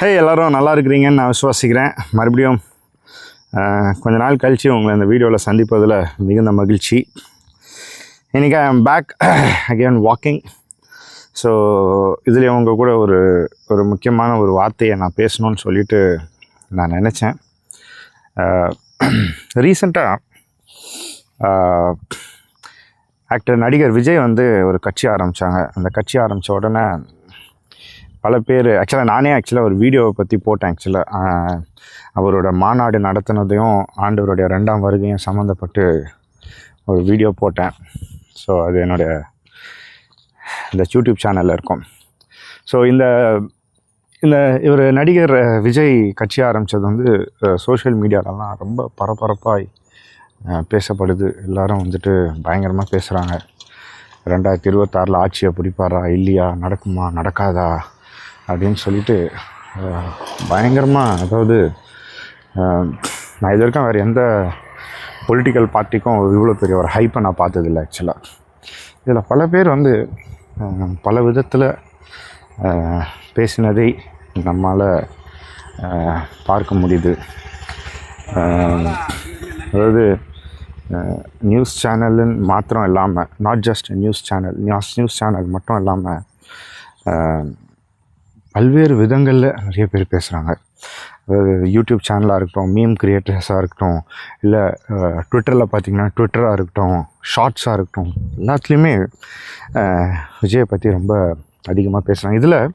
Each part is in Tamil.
ஹே எல்லோரும் நல்லா இருக்கிறீங்கன்னு நான் விசுவாசிக்கிறேன். மறுபடியும் கொஞ்ச நாள் கழித்து உங்களை இந்த வீடியோவில் சந்திப்பதில் மிகுந்த மகிழ்ச்சி. இன்றைக்கி I am back again walking so இதில் உங்கள் கூட ஒரு ஒரு முக்கியமான ஒரு வார்த்தையை நான் பேசணும்னு சொல்லிட்டு நான் நினச்சேன். ரீசண்டாக ஆக்டர் நடிகர் விஜய் வந்து ஒரு கட்சி ஆரம்பித்தாங்க அந்த கட்சி ஆரம்பித்த உடனே பல பேர் ஆக்சுவலாக நானே ஆக்சுவலாக ஒரு வீடியோவை பற்றி போட்டேன் ஆக்சுவலாக அவரோட மாநாடு நடத்தினதையும் ஆண்டவருடைய ரெண்டாம் வருகையும் சம்மந்தப்பட்டு ஒரு வீடியோ போட்டேன். ஸோ அது என்னுடைய இந்த யூடியூப் சேனலில் இருக்கும். ஸோ இந்த இந்த இவர் நடிகர் விஜய் கட்சி ஆரம்பித்தது வந்து சோஷியல் மீடியாலலாம் ரொம்ப பரபரப்பாய் பேசப்படுது. எல்லாரும் வந்துட்டு பயங்கரமாக பேசுகிறாங்க ரெண்டாயிரத்தி இருபத்தாறில் ஆட்சியை பிடிப்பாரா இல்லையா நடக்குமா நடக்காதா அப்படின்னு சொல்லிட்டு பயங்கரமாக அதாவது நான் இது வரைக்கும் வேறு எந்த பொலிட்டிக்கல் பார்ட்டிக்கும் இவ்வளோ பெரிய ஒரு ஹைப்பை நான் பார்த்ததில்ல ஆக்சுவலாக இதில் பல பேர் வந்து பல விதத்தில் பேசினதை நம்மால் பார்க்க முடியுது. அதாவது நியூஸ் சேனலுன்னு மாத்திரம் இல்லாமல் not just news channel news news channel மட்டும் இல்லாமல் பல்வேறு விதங்களில் நிறைய பேர் பேசுகிறாங்க அதாவது யூடியூப் சேனலாக இருக்கட்டும் மீம் கிரியேட்டர்ஸாக இருக்கட்டும் இல்லை ட்விட்டரில் பார்த்தீங்கன்னா ட்விட்டராக இருக்கட்டும் ஷார்ட்ஸாக இருக்கட்டும் எல்லாத்துலேயுமே விஜயை பற்றி ரொம்ப அதிகமாக பேசுகிறாங்க இதில்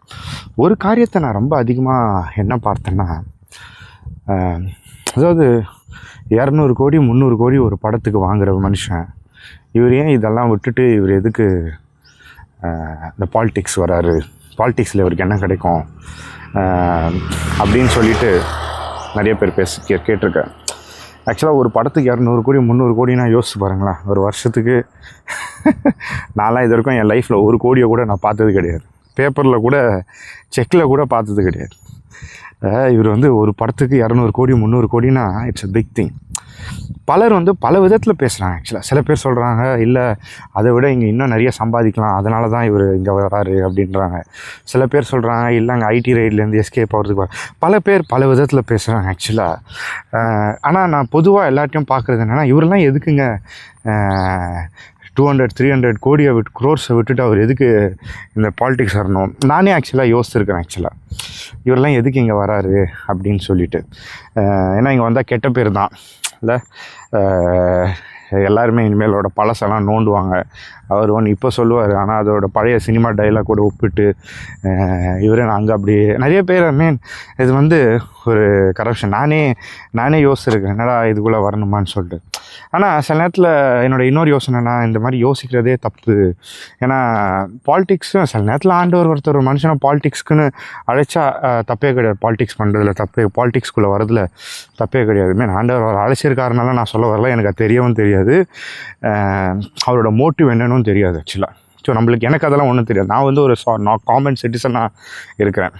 ஒரு காரியத்தை நான் ரொம்ப அதிகமாக என்ன பார்த்தேன்னா அதாவது இரநூறு கோடி முந்நூறு கோடி ஒரு படத்துக்கு வாங்குற மனுஷன் இவர் ஏன் இதெல்லாம் விட்டுட்டு இவர் எதுக்கு இந்த பாலிட்டிக்ஸ் வராரு? பாலிட்டிக்ஸில் இவருக்கு என்ன கிடைக்கும்? அப்படின்னு சொல்லிட்டு நிறைய பேர் பேச கே கேட்டிருக்கேன் ஆக்சுவலாக ஒரு படத்துக்கு இரநூறு கோடி முந்நூறு கோடினா யோசிச்சு பாருங்களேன். ஒரு வருஷத்துக்கு நான்லாம் இது வரைக்கும் என் லைஃப்பில் ஒரு கோடியை கூட நான் பார்த்தது கிடையாது. பேப்பரில் கூட செக்கில் கூட பார்த்தது கிடையாது. இவர் வந்து ஒரு படத்துக்கு இரநூறு கோடி முந்நூறு கோடினா இட்ஸ் அ பிக் திங் பலர் வந்து பல விதத்தில் பேசுகிறாங்க ஆக்சுவலாக சில பேர் சொல்கிறாங்க இல்லை அதை விட இங்கே இன்னும் நிறைய சம்பாதிக்கலாம். அதனால தான் இவர் இங்கே வராரு அப்படின்றாங்க. சில பேர் சொல்கிறாங்க இல்லைங்க ஐடி ரைட்லேருந்து எஸ்கேப் ஆகிறதுக்கு பல பேர் பல விதத்தில் பேசுகிறாங்க ஆக்சுவலாக ஆனால் நான் பொதுவாக எல்லாத்தையும் பார்க்குறது என்னென்னா இவரெல்லாம் எதுக்குங்க டூ ஹண்ட்ரட் த்ரீ ஹண்ட்ரட் கோடியை விட்டு க்ரோர்ஸை விட்டுட்டு அவர் எதுக்கு இந்த பாலிடிக்ஸ் வரணும்? நானே ஆக்சுவலாக யோசிச்சிருக்கேன் ஆக்சுவலாக இவரெல்லாம் எதுக்கு இங்கே வராரு அப்படின்னு சொல்லிட்டு. ஏன்னா இங்கே வந்தால் கெட்ட பேர் தான். இல்லை எல்லாருமே இனிமேலோட பழசெல்லாம் நோண்டுவாங்க. அவர் ஒன்று இப்போ சொல்லுவார் ஆனால் அதோட பழைய சினிமா டைலாக் கூட ஒப்பிட்டு இவரே நாங்கள் அப்படி நிறைய பேர் மீன் இது வந்து ஒரு கரப்ஷன் நானே நானே யோசிச்சிருக்கேன் என்னடா இதுக்குள்ளே வரணுமான்னு சொல்லிட்டு. ஆனால் சில நேரத்தில் என்னோட இன்னொரு யோசனைனா இந்த மாதிரி யோசிக்கிறதே தப்பு. ஏன்னா பாலிடிக்ஸும் சில நேரத்தில் ஆண்டவர் ஒருத்தர் ஒரு மனுஷனை பாலிடிக்ஸ்க்குன்னு அழைச்சா தப்பே கிடையாது. பாலிடிக்ஸ் பண்ணுறதுல தப்பே பாலிடிக்ஸ்குள்ளே வரதில் தப்பே கிடையாது. மீன் ஆண்டவர் அவர் அழைச்சிருக்காருனால நான் சொல்ல வரல எனக்கு அது தெரியவும் தெரியாது. அவரோட மோட்டிவ் என்னன்னு தெரியாது ஆக்சுவலாக ஸோ நம்மளுக்கு எனக்கு அதெல்லாம் ஒன்றும் தெரியாது. நான் வந்து ஒரு சா நான் காமன் சிட்டிசனாக இருக்கிறேன்.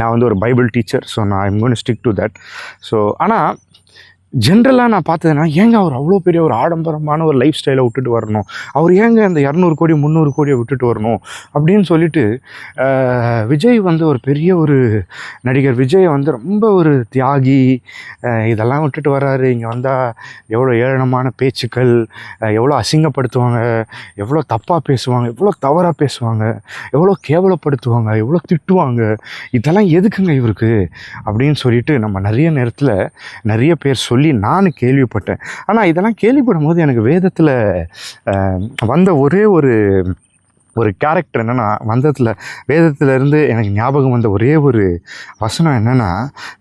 நான் வந்து ஒரு பைபிள் டீச்சர் ஸோ நான் I'm gonna stick to that so ஆனால் ஜென்ரலாக நான் பார்த்ததுன்னா ஏங்க அவர் அவ்வளோ பெரிய ஒரு ஆடம்பரமான ஒரு லைஃப் ஸ்டைலை விட்டுட்டு வரணும்? அவர் ஏங்க அந்த இரநூறு கோடி முந்நூறு கோடியை விட்டுட்டு வரணும்? அப்படின்னு சொல்லிட்டு விஜய் வந்து ஒரு பெரிய ஒரு நடிகர். விஜய் வந்து ரொம்ப ஒரு தியாகி இதெல்லாம் விட்டுட்டு வர்றாரு. இங்கே வந்தால் எவ்வளோ ஏளனமான பேச்சுக்கள் எவ்வளோ அசிங்கப்படுத்துவாங்க எவ்வளோ தப்பாக பேசுவாங்க எவ்வளோ தவறாக பேசுவாங்க எவ்வளோ கேவலப்படுத்துவாங்க எவ்வளோ திட்டுவாங்க இதெல்லாம் எதுக்குங்க இவருக்கு? அப்படின்னு சொல்லிட்டு நம்ம நிறைய நேரத்தில் நிறைய பேர் சொல்லி நான் கேள்விப்பட்டேன். ஆனால் இதெல்லாம் கேள்விப்படும் போது எனக்கு வேதத்தில் வந்த ஒரே ஒரு ஒரு கேரக்டர் என்னென்னா வந்ததில் வேதத்துல இருந்து எனக்கு ஞாபகம் வந்த ஒரே ஒரு வசனம் என்னென்னா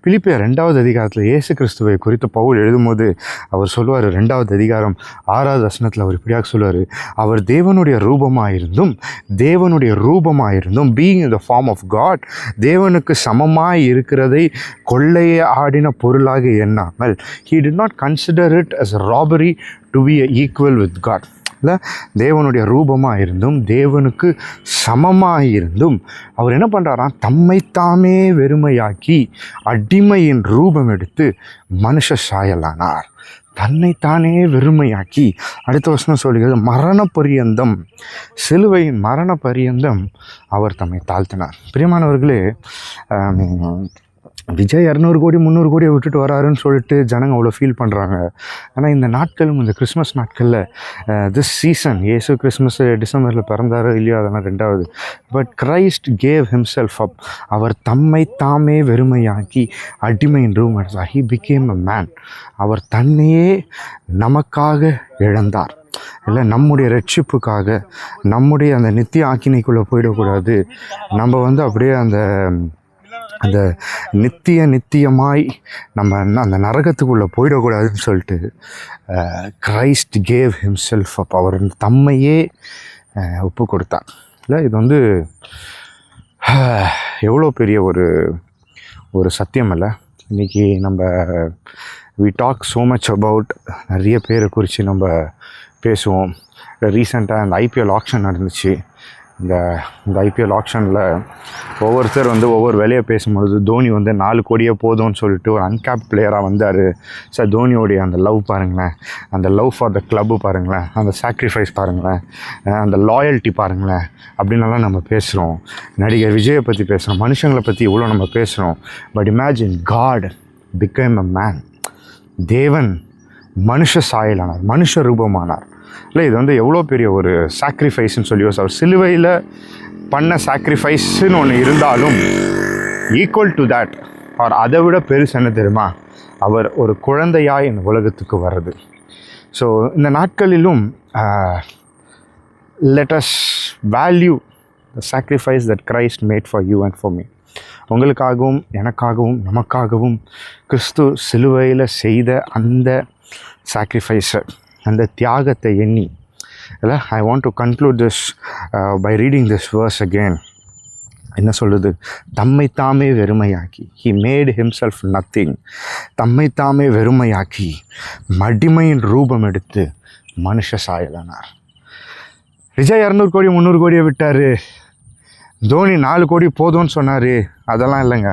பிலிப்பியர் ரெண்டாவது அதிகாரத்தில் இயேசு கிறிஸ்துவை குறித்து பவுல் எழுதும்போது அவர் சொல்லுவார் ரெண்டாவது அதிகாரம் ஆறாவது வசனத்தில் அவர் இப்படியாக சொல்லுவார் அவர் தேவனுடைய ரூபமாக இருந்தும் தேவனுடைய ரூபமாக இருந்தும் being the form of God தேவனுக்கு சமமாக இருக்கிறதை கொள்ளைய ஆடின பொருளாக எண்ணாமல் he did not consider it as robbery to be equal with God இல்லை தேவனுடைய ரூபமாக இருந்தும் தேவனுக்கு சமமாக இருந்தும் அவர் என்ன பண்ணுறாராம் தம்மைத்தாமே வெறுமையாக்கி அடிமையின் ரூபம் எடுத்து மனுஷ சாயலானார். தன்னைத்தானே வெறுமையாக்கி அடுத்த வருஷம் சொல்கிறது மரண பரியந்தம் சிலுவையின் மரண பரியந்தம் அவர் தம்மை தாழ்த்தினார். பிரியமானவர்களே விஜய் இரநூறு கோடி முந்நூறு கோடியை விட்டுட்டு வராருன்னு சொல்லிட்டு ஜனங்க அவ்வளோ ஃபீல் பண்ணுறாங்க ஆனால் இந்த நாட்களும் இந்த கிறிஸ்மஸ் நாட்களில் திஸ் சீசன் இயேசு கிறிஸ்மஸ் டிசம்பரில் பிறந்தாரோ இல்லையோ அதெல்லாம் ரெண்டாவது. But Christ gave himself up அவர் தம்மை தாமே வெறுமையாக்கி அடிமை ரூம் ஹி பிகேம் அ மேன் அவர் தன்னையே நமக்காக இழந்தார். இல்லை நம்முடைய ரட்சிப்புக்காக நம்முடைய அந்த நித்திய ஆக்கினைக்குள்ளே போயிடக்கூடாது. நம்ம வந்து அப்படியே அந்த அந்த நித்திய நித்தியமாய் நம்ம அந்த நரகத்துக்குள்ளே போயிடக்கூடாதுன்னு சொல்லிட்டு கிரைஸ்ட் கேவ் ஹிம்செல்ஃப் அப் அவர் தம்மையே ஒப்பு கொடுத்தார் இல்லை இது வந்து எவ்வளோ பெரிய ஒரு ஒரு சத்தியம் இல்லை. இன்றைக்கி நம்ம we talk so much about நிறைய பேரை குறித்து நம்ம பேசுவோம். ரீசெண்டாக அந்த ஐபிஎல் ஆக்ஷன் நடந்துச்சு. இந்த இந்த ஐபிஎல் ஆக்ஷனில் ஒவ்வொருத்தர் வந்து ஒவ்வொரு வேலையை பேசும்பொழுது தோனி வந்து நாலு கோடியே போதும்னு சொல்லிட்டு ஒரு அன்கேப் பிளேயராக வந்தார். சார் தோனியோடைய அந்த லவ் பாருங்களேன். அந்த லவ் ஃபார் த கிளப்பு பாருங்களேன். அந்த சாக்ரிஃபைஸ் பாருங்களேன். அந்த லாயல்ட்டி பாருங்களேன். அப்படின்னலாம் நம்ம பேசுகிறோம் நடிகர் விஜயை பற்றி பேசுகிறோம் மனுஷங்களை பற்றி இவ்வளோ நம்ம பேசுகிறோம் but imagine God become a man தேவன் மனுஷ சாயலானார். மனுஷ ரூபமானார். இல்லை இது வந்து எவ்வளோ பெரிய ஒரு சாக்ரிஃபைஸ்ன்னு சொல்லி அவர் சிலுவையில் பண்ண சாக்ரிஃபைஸ்ன்னு ஒன்று இருந்தாலும் ஈக்குவல் டு தேட் ஆர் அதை விட பெருசு என்ன தெரியுமா? அவர் ஒரு குழந்தையாக இந்த உலகத்துக்கு வர்றது. ஸோ இந்த நாட்களிலும் let us value the sacrifice that Christ made for you and for me உங்களுக்காகவும் எனக்காகவும் நமக்காகவும் கிறிஸ்து சிலுவையில் செய்த அந்த சாக்ரிஃபைஸை அந்த தியாகத்தை எண்ணி. இல்லை I want to conclude this by reading this verse again என்ன சொல்லுது? தம்மை தாமே வெறுமையாக்கி. ஹி மேட் ஹிம்செல்ஃப் நத்திங் தம்மை தாமே வெறுமையாக்கி மடிமையின் ரூபம் எடுத்து மனுஷ சாயலானார். விஜய் இரநூறு கோடி முந்நூறு கோடியை விட்டார். தோனி நாலு கோடி போதும்னு சொன்னார். அதெல்லாம் இல்லைங்க.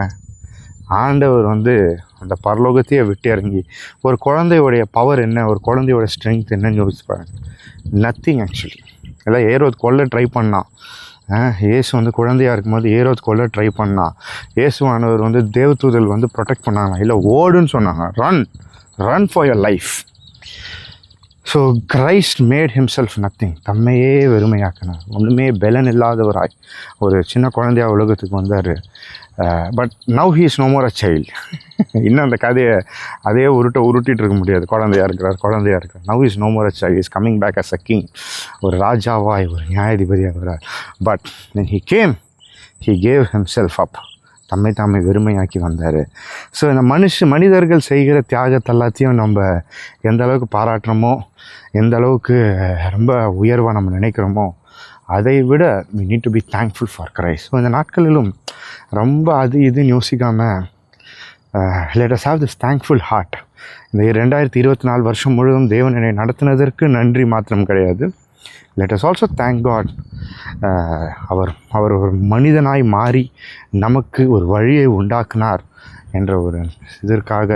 ஆண்டவர் வந்து அந்த பரலோகத்தையே விட்டு இறங்கி. ஒரு குழந்தையோடைய பவர் என்ன? ஒரு குழந்தையோட ஸ்ட்ரென்த் என்னன்னு யோசிச்சு நத்திங் ஆக்சுவலி எல்லாம் ஏரோத் கொல்ல ட்ரை பண்ணான் ஏசு வந்து குழந்தையா இருக்கும்போது ஏரோத் கொல்ல ட்ரை பண்ணான் ஏசுவானவர் வந்து தேவதூதல் வந்து ப்ரொடெக்ட் பண்ணாங்க. இல்லை ஓடுன்னு சொன்னாங்க. Run run for your life so Christ made himself nothing தம்மையே வெறுமையாக்கினார். ஒன்றுமே பெலன் இல்லாதவராய். ஒரு சின்ன குழந்தையா உலகத்துக்கு வந்தார். But now he is no more a child இன்னும் அந்த கதையை அதே உருட்ட உருட்டிகிட்டு இருக்க முடியாது. குழந்தையாக இருக்கிறார் குழந்தையாக இருக்கிறார். Now is no more a child is coming back as a king ஒரு ராஜாவாய் ஒரு நியாயாதிபதியாக வரார் but then he came he gave himself up தம்மை தாமை வெறுமையாக்கி வந்தார். ஸோ இந்த மனுஷ மனிதர்கள் செய்கிற தியாகத்தை எல்லாத்தையும் நம்ம எந்த அளவுக்கு பாராட்டுறோமோ எந்த அளவுக்கு ரொம்ப உயர்வாக நம்ம நினைக்கிறோமோ அதை விட we need to be thankful for Christ so இந்த நாட்களிலும் ரொம்ப அது இதுன்னு யோசிக்காமல் let us have this thankful heart இந்த ரெண்டாயிரத்தி இருபத்தி நாலு வருஷம் முழுவதும் தேவன் என்னை நடத்தினதற்கு நன்றி மாத்திரம் கிடையாது. Let us also thank God அவர் அவர் ஒரு மனிதனாய் மாறி நமக்கு ஒரு வழியை உண்டாக்குனார் என்ற ஒரு இதற்காக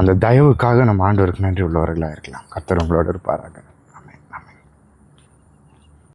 அந்த தயவுக்காக நம்ம ஆண்டவருக்கு நன்றி உள்ளவர்களாக இருக்கலாம். கர்த்தர் உங்களோட இருப்பாராக.